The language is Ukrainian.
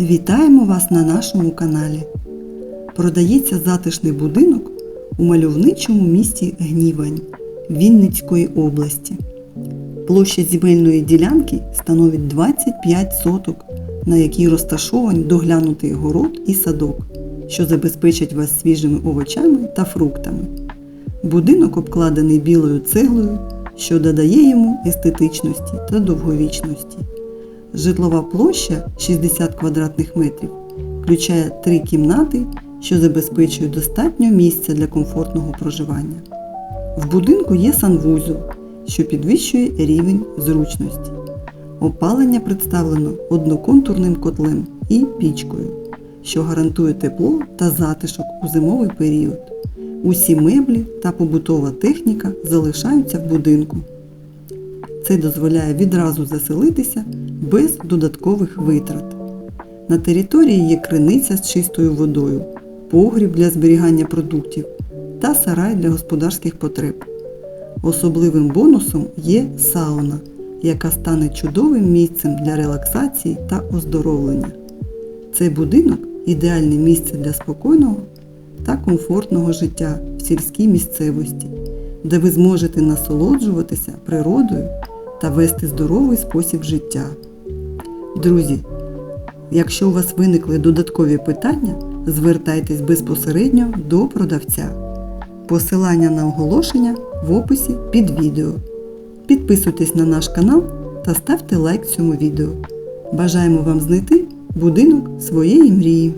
Вітаємо вас на нашому каналі. Продається затишний будинок у мальовничому місті Гнівань Вінницької області. Площа земельної ділянки становить 25 соток, на якій розташований доглянутий город і садок, що забезпечать вас свіжими овочами та фруктами. Будинок обкладений білою цеглою, що додає йому естетичності та довговічності. Житлова площа 60 квадратних метрів включає три кімнати, що забезпечують достатньо місця для комфортного проживання. В будинку є санвузол, що підвищує рівень зручності. Опалення представлено одноконтурним котлем і пічкою, що гарантує тепло та затишок у зимовий період. Усі меблі та побутова техніка залишаються в будинку. Це дозволяє відразу заселитися без додаткових витрат. На території є криниця з чистою водою, погріб для зберігання продуктів та сарай для господарських потреб. Особливим бонусом є сауна, яка стане чудовим місцем для релаксації та оздоровлення. Цей будинок ідеальне місце для спокійного та комфортного життя в сільській місцевості, де ви зможете насолоджуватися природою та вести здоровий спосіб життя. Друзі, якщо у вас виникли додаткові питання, звертайтесь безпосередньо до продавця. Посилання на оголошення в описі під відео. Підписуйтесь на наш канал та ставте лайк цьому відео. Бажаємо вам знайти будинок своєї мрії.